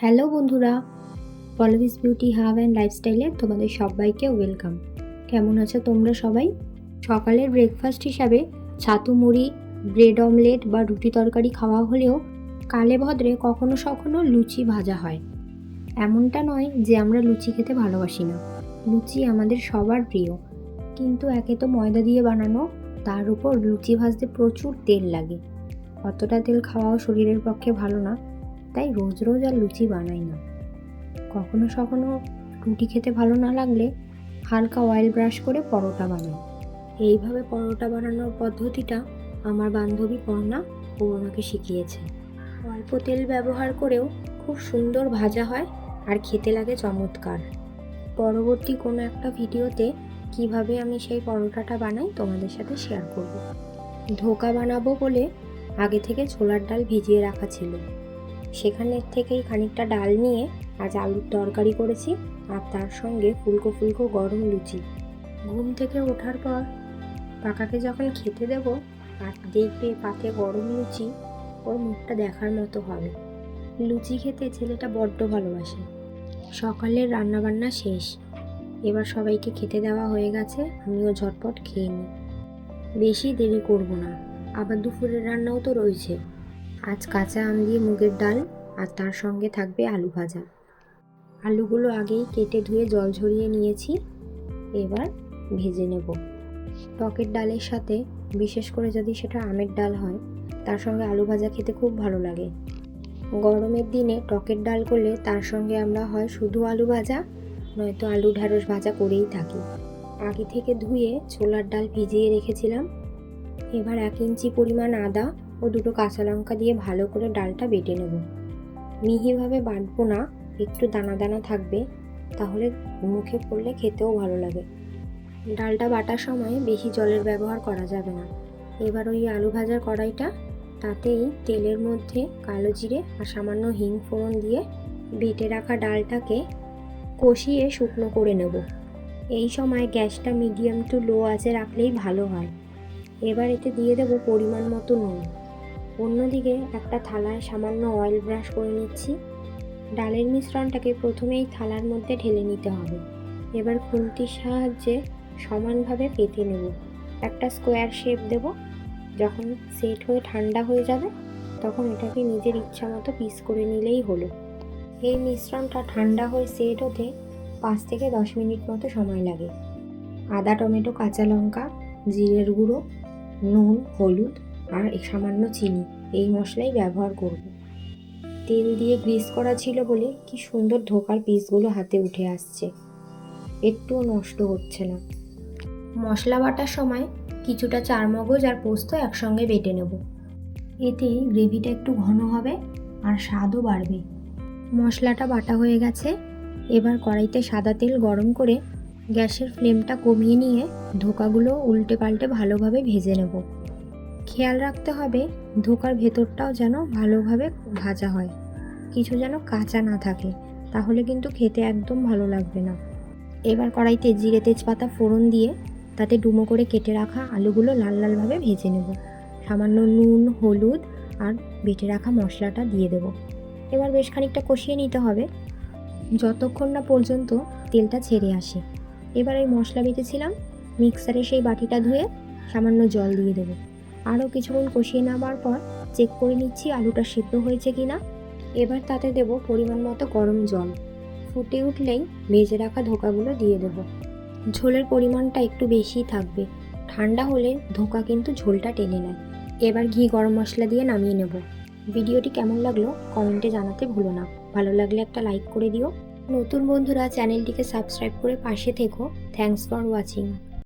Hello বন্ধুরা পলভিস beauty hub and লাইফস্টাইলে তোমাদের সবাইকে ওয়েলকাম। কেমন আছো তোমরা সবাই? সকালের ব্রেকফাস্ট হিসাবে ছাতু মুড়ি, ব্রেড অমলেট বা রুটি তরকারি খাওয়া হলেও কালে ভদ্রে কখনো সখনো লুচি ভাজা হয়। এমনটা নয় যে আমরা লুচি খেতে ভালোবাসি না। লুচি আমাদের সবার প্রিয়। কিন্তু একে তো ময়দা দিয়ে বানানো, তার উপর লুচি ভাজতে প্রচুর তেল লাগে। অতটা তেল খাওয়াও শরীরের পক্ষে ভালো না। তাই রোজ রোজ আর লুচি বানাই না। কখনো সখনো রুটি খেতে ভালো না লাগলে হালকা অয়েল ব্রাশ করে পরোটা বানাই। এইভাবে পরোটা বানানোর পদ্ধতিটা আমার বান্ধবী পর্ণা ও আমাকে শিখিয়েছে। অল্প তেল ব্যবহার করেও খুব সুন্দর ভাজা হয় আর খেতে লাগে চমৎকার। পরবর্তী কোনো একটা ভিডিওতে কীভাবে আমি সেই পরোটাটা বানাই তোমাদের সাথে শেয়ার করব। ধোকা বানাবো বলে আগে থেকে ছোলার ডাল ভিজিয়ে রাখা ছিল। সেখানের থেকেই খানিকটা ডাল নিয়ে আজ আলুর তরকারি করেছি আর তার সঙ্গে ফুলকো ফুলকো গরম লুচি। ঘুম থেকে ওঠার পর পাকাকে যখন খেতে দেব আর দেখবে পাতে গরম লুচি ওর মুখটা দেখার মতো হবে। লুচি খেতে ছেলেটা বড্ড ভালোবাসে। সকালের রান্নাবান্না শেষ। এবার সবাইকে খেতে দেওয়া হয়ে গেছে, আমিও ঝটপট খেয়ে নিই। বেশি দেরি করব না। আবার দুপুরের রান্নাও তো রয়েছে। আজ কাঁচা আম দিয়ে মুগের ডাল আর তার সঙ্গে থাকবে আলু ভাজা। আলুগুলো আগেই কেটে ধুয়ে জল ঝরিয়ে নিয়েছি। এবার ভেজে নেব। টকের ডালের সাথে, বিশেষ করে যদি সেটা আমের ডাল হয়, তার সঙ্গে আলু ভাজা খেতে খুব ভালো লাগে। গরমের দিনে টকের ডাল করলে তার সঙ্গে আমরা হয় শুধু আলু ভাজা, নয়তো আলু ঢ্যাঁড়স ভাজা করেই থাকি। আগে থেকে ধুয়ে ছোলার ডাল ভিজিয়ে রেখেছিলাম। এবার এক ইঞ্চি পরিমাণ আদা ও দুটো কাঁচা লঙ্কা দিয়ে ভালো করে ডালটা বেটে নেব। মিহিভাবে বাটবো না, একটু দানা দানা থাকবে, তাহলে মুখে পড়লে খেতেও ভালো লাগে। ডালটা বাটার সময় বেশি জলের ব্যবহার করা যাবে না। এবার ওই আলু ভাজার কড়াইটা, তাতেই তেলের মধ্যে কালো জিরে আর সামান্য হিং ফোড়ন দিয়ে বেটে রাখা ডালটাকে কষিয়ে শুকনো করে নেব। এই সময় গ্যাসটা মিডিয়াম টু লো আঁচে রাখলেই ভালো হয়। এবার এতে দিয়ে দেবো পরিমাণ মতো নুন। অন্যদিকে একটা থালায় সামান্য অয়েল ব্রাশ করে নিচ্ছি। ডালের মিশ্রণটাকে প্রথমেই থালার মধ্যে ঢেলে নিতে হবে। এবার খুন্তির সাহায্যে সমানভাবে পেতে নেব। একটা স্কোয়ার শেপ দেব। যখন সেট হয়ে ঠান্ডা হয়ে যাবে, তখন এটাকে নিজের ইচ্ছা মতো পিস করে নিলেই হলো। এই মিশ্রণটা ঠান্ডা হয়ে সেট হতে পাঁচ থেকে দশ মিনিট মতো সময় লাগে। আদা, টমেটো, কাঁচা লঙ্কা, জিরের গুঁড়ো, নুন, হলুদ আর সামান্য চিনি, এই মশলাই ব্যবহার করব। তেল দিয়ে গ্রিস করা ছিল বলে কি সুন্দর ধোকার পিসগুলো হাতে উঠে আসছে। একটুও নষ্ট হচ্ছে না। মশলা বাটার সময় কিছুটা চারমগজ আর পোস্ত একসঙ্গে বেটে নেব। এতে গ্রেভিটা একটু ঘন হবে আর স্বাদও বাড়বে। মশলাটা বাটা হয়ে গেছে। এবার কড়াইতে সাদা তেল গরম করে গ্যাসের ফ্লেমটা কমিয়ে নিয়ে ধোকাগুলো উল্টে পাল্টে ভালোভাবে ভেজে নেব। খেয়াল রাখতে হবে, ধোকার ভেতরটাও যেন ভালোভাবে ভাজা হয়। কিছু যেন কাঁচা না থাকে, তাহলে কিন্তু খেতে একদম ভালো লাগবে না। এবার কড়াইতে জিরে তেজপাতা ফোড়ন দিয়ে তাতে ডুমো করে কেটে রাখা আলুগুলো লাল লালভাবে ভেজে নেব। সামান্য নুন, হলুদ আর বেটে রাখা মশলাটা দিয়ে দেব। এবার বেশ খানিকটা কষিয়ে নিতে হবে। যতক্ষণ না পর্যন্ত তেলটা ছেড়ে আসে। এবার এই মশলা বেটেছিলাম, মিক্সারে সেই বাটিটা ধুয়ে সামান্য জল দিয়ে দেবো। আরও কিছুক্ষণ কষিয়ে নেওয়ার পর চেক করে নিচ্ছি আলুটা সিদ্ধ হয়েছে কি না। এবার তাতে দেব পরিমাণ মতো গরম জল। ফুটে উঠলেই ভেজে রাখা ধোকাগুলো দিয়ে দেব। ঝোলের পরিমাণটা একটু বেশিই থাকবে। ঠান্ডা হলে ধোকা কিন্তু ঝোলটা টেনে নেয়। এবার ঘি গরম মশলা দিয়ে নামিয়ে নেব। ভিডিওটি কেমন লাগল কমেন্টে জানাতে ভুলো না। ভালো লাগলে একটা লাইক করে দিও। নতুন বন্ধুরা চ্যানেলটিকে সাবস্ক্রাইব করে পাশে থেকো। Thanks for watching.